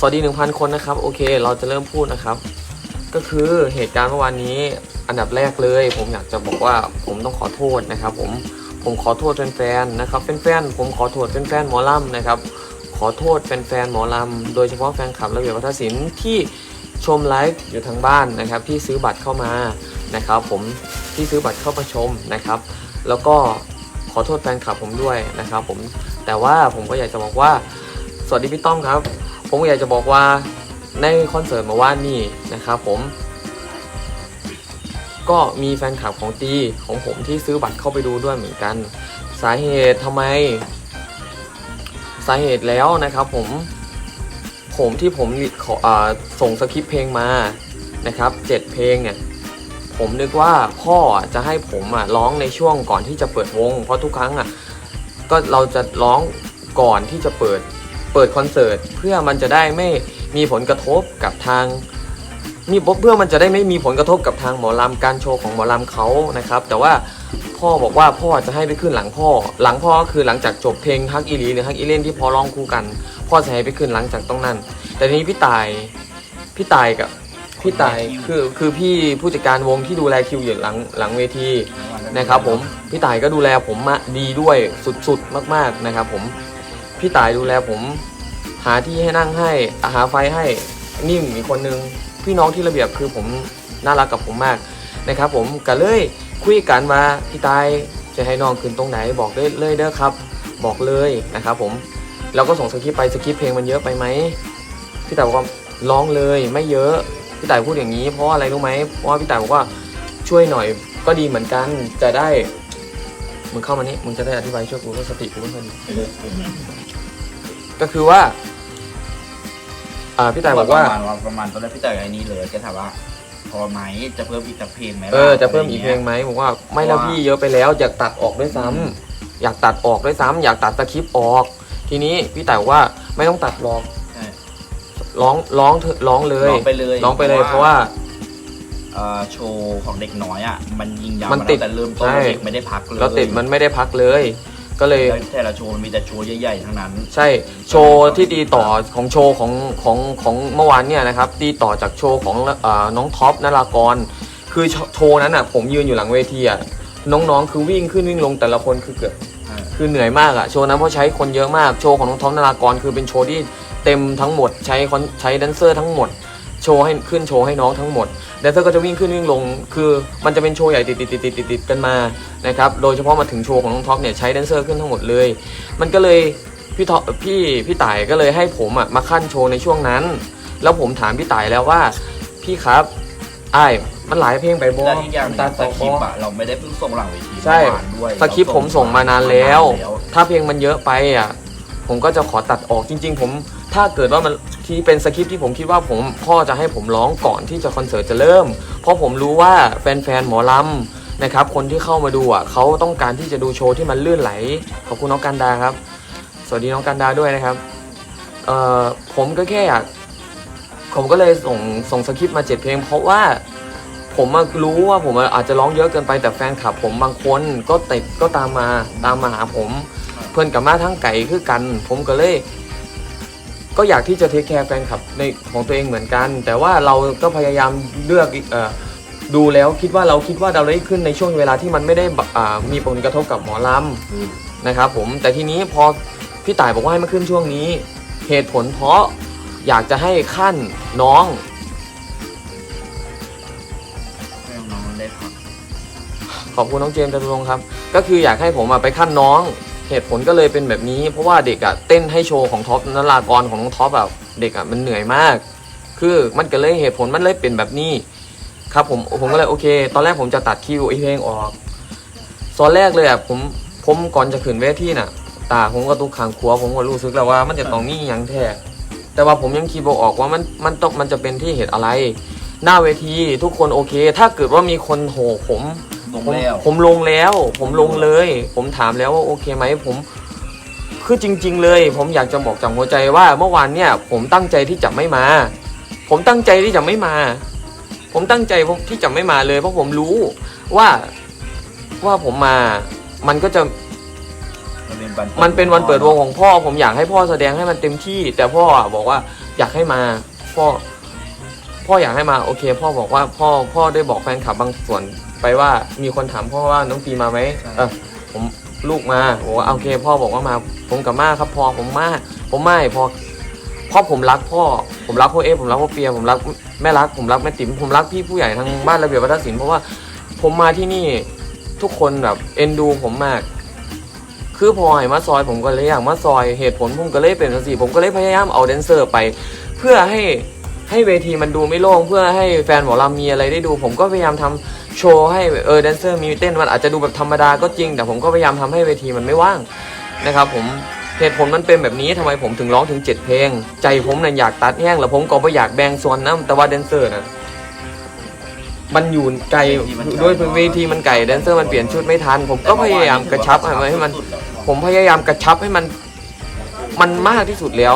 สวัสดี 1,000 คนนะครับ โอเค เราจะเริ่มพูดนะครับ ก็คือเหตุการณ์เมื่อวานนี้อันดับแรกเลย ผมอยากจะบอกว่าผมต้องขอโทษนะครับ ผมผมขอโทษแฟนๆนะครับแฟนๆผมขอโทษแฟนๆหมอลำนะครับ ขอโทษแฟนๆหมอลำโดยเฉพาะแฟนคลับระเบียบวัฒนศิลป์ที่ชมไลฟ์อยู่ทางบ้านนะครับ ที่ซื้อบัตรเข้ามานะครับ ผมที่ซื้อบัตรเข้ามาชมนะครับ แล้วก็ขอโทษแฟนคลับผมด้วยนะครับ ผมแต่ว่าผมก็อยากจะบอกว่า สวัสดีพี่ต้อมครับ ผมอยากจะบอกว่าในคอนเสิร์ตเมาว่านนี่นะครับผม ก็มีแฟนคลับของตีของผมที่ซื้อบัตรเข้าไปดูด้วยเหมือนกัน สาเหตุทำไม สาเหตุแล้วนะครับผม ผมที่ผมขออส่งสคริปต์เพลงมานะครับเจ็ดเพลงเนี่ยผมนึกว่าพ่อจะให้ผมอะร้องในช่วงก่อนที่จะเปิดวง เพราะทุกครั้งอะก็เราจะร้องก่อนที่จะเปิด เปิดคอนเสิร์ตเพื่อมันจะได้ไม่มีผลกระทบกับทางนี่เพื่อมันจะได้ไม่มีผลกระทบกับทางหมอลำการโชว์ของหมอลำเขานะครับ แต่ว่าพ่อบอกว่าพ่อจะให้ไปขึ้นหลังพ่อ หลังพ่อก็คือหลังจากจบเพลงฮักอีหลีหรือฮักอีเล่นที่พอร้องคู่กัน พ่อจะให้ไปขึ้นหลังจากตรงนั้น แต่ทีนี้พี่ตายพี่ตายกับพี่ตายคือคือพี่ผู้จัดการวงที่ดูแลคิวอยู่หลังหลังเวทีนะครับผมพี่ต่ายก็ดูแลผมมาดีด้วยสุดๆมาก ๆนะครับผม พี่ต่ายดูแลผม หาที่ให้นั่งให้หาไฟให้นิ่มอีกคนนึง พี่น้องที่ระเบียบคือผมน่ารักกับผมมากนะครับผมก็เลยคุยกันมาพี่ตายจะให้น้องขึ้นตรงไหนบอกได้เลยเด้อครับ บอกเลยนะครับผมเราก็ส่งสคริปต์ไปสคริปต์เพลงมันเยอะไปไหมพี่ต่ายบอกว่าร้องเลยไม่เยอะพี่ต่ายพูดอย่างนี้ เพราะอะไรรู้ไหมเพราะว่าพี่ต่ายบอกว่าช่วยหน่อยก็ดีเหมือนกันจะได้ มึงเข้ามานี่มึงจะได้อธิบายช่วยกูว่าสติกูไม่ค่อยดีก็คือว่า อ่าพี่ต่ายบอกว่า ประมาณประมาณตอนแรกพี่ต่ายไอ้นี่เลยแกถามว่า พอไหมจะเพิ่มอีกสักเพลงไหมเออจะเพิ่มอีกเพลงไหมบอกว่าไม่แล้วพี่เยอะไปแล้วอยากตัดออกด้วยซ้ำอยากตัดออกด้วยซ้ำอยากตัดตะคริปต์ออก ทีนี้พี่ต่ายบอกว่าไม่ต้องตัดหรอกใช่ร้องร้องเถอะร้องเลย ร้องไปเลย ร้องไปเลยเพราะว่าเอ่อโชว์ของเด็กน้อยอะมันยิงยาวมันติดาตั้งแต่เริ่มต้นใช่ เด็กไม่ได้พักเลยเราติดมันไม่ได้พักเลย ก็เลย แล้วแต่ละโชว์มันมีแต่โชว์ใหญ่ๆทั้งนั้น ใช่โชว์ที่ดีต่อของโชว์ของของของเมื่อวานเนี่ยนะครับดีต่อจากโชว์ของเออน้องท็อปนารากร คือโชโชว์นั้นอะผมยืนอยู่หลังเวทีอะน้องๆคือวิ่งขึ้นวิ่งลงแต่ละคนคือเกือบใช่คือเหนื่อยมากอะโชว์นั้นเพราะใช้คนเยอะมากโชว์ของน้องท็อปนารากร คือเป็นโชว์ที่เต็มทั้งหมดใช้คอนใช้แดนเซอร์ทั้งหมด โชว์ให้ขึ้นโชว์ให้น้องทั้งหมดแดนเซอร์ก็จะวิ่งขึ้นวิ่งลง คือมันจะเป็นโชว์ใหญ่ติดติดติดติดติดติดกันมานะครับโดยเฉพาะมาถึงโชว์ของน้องท็อปเนี่ยใช้แดนเซอร์ขึ้นทั้งหมดเลย มันก็เลยพี่ท็อปพี่พี่ต่ายก็เลยให้ผมอะมาขั้นโชว์ในช่วงนั้น แล้วผมถามพี่ต่ายแล้วว่าพี่ครับไอ้ายมันหลายเพลงไปบอและอีกอย่างหนึงตัดสต่อคริปบต์ออะเราไม่ได้เพิ่งส่งหลังเวทีใช่ เมื่อวานด้วยสคริปต์ผมส่งมานานแล้ว ถ้าเพลงมันเยอะไปอะ ผมก็จะขอตัดออกจริง ๆ ผม ถ้าเกิดว่ามันที่เป็นสคริปต์ที่ผมคิดว่าผมพ่อจะให้ผมร้องก่อนที่จะคอนเสิร์ตจะเริ่ม เพราะผมรู้ว่าแฟนๆหมอลำนะครับคนที่เข้ามาดูอะเขาต้องการที่จะดูโชว์ที่มันลื่นไหลขอบคุณน้องกันดาครับ สวัสดีน้องกันดาด้วยนะครับเอ่อผมก็แค่อยากผมก็เลยส่งส่งสคริปต์มาเจ็ดเพลง เพราะว่าผมรู้ว่าผมอะอาจจะร้องเยอะเกินไปแต่แฟนคลับผมบางคนก็ติดก็ตามมาตามมาหาผม เพื่อนกับมาทั้งไก่คือกัน ผมก็เลย ก็อยากที่จะเทคแคร์แฟนคลับในของตัวเองเหมือนกัน แต่ว่าเราก็พยายามเลือกเอ่อดูแล้วคิดว่าเราคิดว่าเราได้ขึ้นในช่วงเวลาที่มันไม่ได้บอ่ามีผลกระทบกับหมอลำนะครับผมแต่ทีนี้พอพี่ต่ายบอกว่าให้มาขึ้นช่วงนี้ เหตุผลเพราะอยากจะให้ขั้นน้องให้น้องๆได้พักขอบคุณน้องเจมส์จตุรงค์ครับ ก็คืออยากให้ผมอะไปขั้นน้อง เหตุผลก็เลยเป็นแบบนี้ เพราะว่าเด็กอะเต้นให้โชว์ของท็อปนรากรของน้องท็อปแบบเด็กอะมันเหนื่อยมาก คือมันก็เลยเหตุผลมันเลยเป็นแบบนี้ ครับผมผมก็เลยโอเค ตอนแรกผมจะตัดคิวไอเพลงออกตอนแรกเลยอะผมผมก่อนจะขึ้นเวทีน่ะ ตาผมก็ตุกขางขัวผมก็รู้สึกแล้วว่ามันจะต้องมีอย่างแท้แต่ว่าผมยังคิดบ่ออกว่ามันมันต้องมันจะเป็นที่เหตุอะไร หน้าเวทีทุกคนโอเค ถ้าเกิดว่ามีคนโห่ผม ลงผมแล้ว ผมลงแล้ว ผมลงเลย ผมถามแล้วว่าโอเคไหมผม คือจริง ๆ เลย ผมอยากจะบอกจากหัวใจว่าเมื่อวานเนี่ย ผมตั้งใจที่จะไม่มา ผมตั้งใจที่จะไม่มา ผมตั้งใจที่จะไม่มาเลย เพราะผมรู้ว่าว่าผมมา มันก็จะมันเป็นวันมันเป็นวันเปิดวงของพ่อ ผมอยากให้พ่อแสดงให้มันเต็มที่ แต่พ่ออะบอกว่าอยากให้มา พ่อ พ่ออยากให้มา โอเค พ่อบอกว่าพ่อพ่อได้บอกแฟนคลับบางส่วน ไปว่ามีคนถามพ่อว่าน้องปีมาไหมเออผมลูกมาบอกว่าโอเค พ่อบอกว่ามา ผมกับมาครับพ่อผมมาผมไม่พอเพ่อผมรักพ่อ ผมรักพ่อเอผมรักพ่อเปียผมรักแม่รัก ผมรักแม่ติ๋มผมรักพี่ผู้ใหญ่ทางบ้านระเบียบวัฒนศิลป์เพราะว่าผมมาที่นี่ทุกคนแบบเอ็นดูผมมากคือพอให้มาซอยผมก็เลยอยากมาซอยเหตุผลผมก็เลยเป็นสิผมก็เลยพยายามเอาแดนเซอร์ไป เพื่อให้ ให้เวทีมันดูไม่โล่งเพื่อให้แฟนหมอลำมีอะไรได้ดู ผมก็พยายามทำโชว์ให้เออแดนเซอร์มีเต้นมันอาจจะดูแบบธรรมดาก็จริง แต่ผมก็พยายามทำให้เวทีมันไม่ว่างนะครับผมเหตุผลมันเป็นแบบนี้ทำไมผมถึงร้องถึงเจ็ดเพลง ใจผมเนี่ยอยากตัดแห้งแล้วผมก็ไม่อยากแบ่งส่วนน้ำแต่ว่าแดนเซอร์นะมันอยู่ไกลด้วยเวทีมันไกลแดนเซอร์มันเปลี่ยนชุดไม่ทัน ผมก็พยายามกระชับให้มัน ผมพยายามกระชับให้มัน มันมากที่สุดแล้ว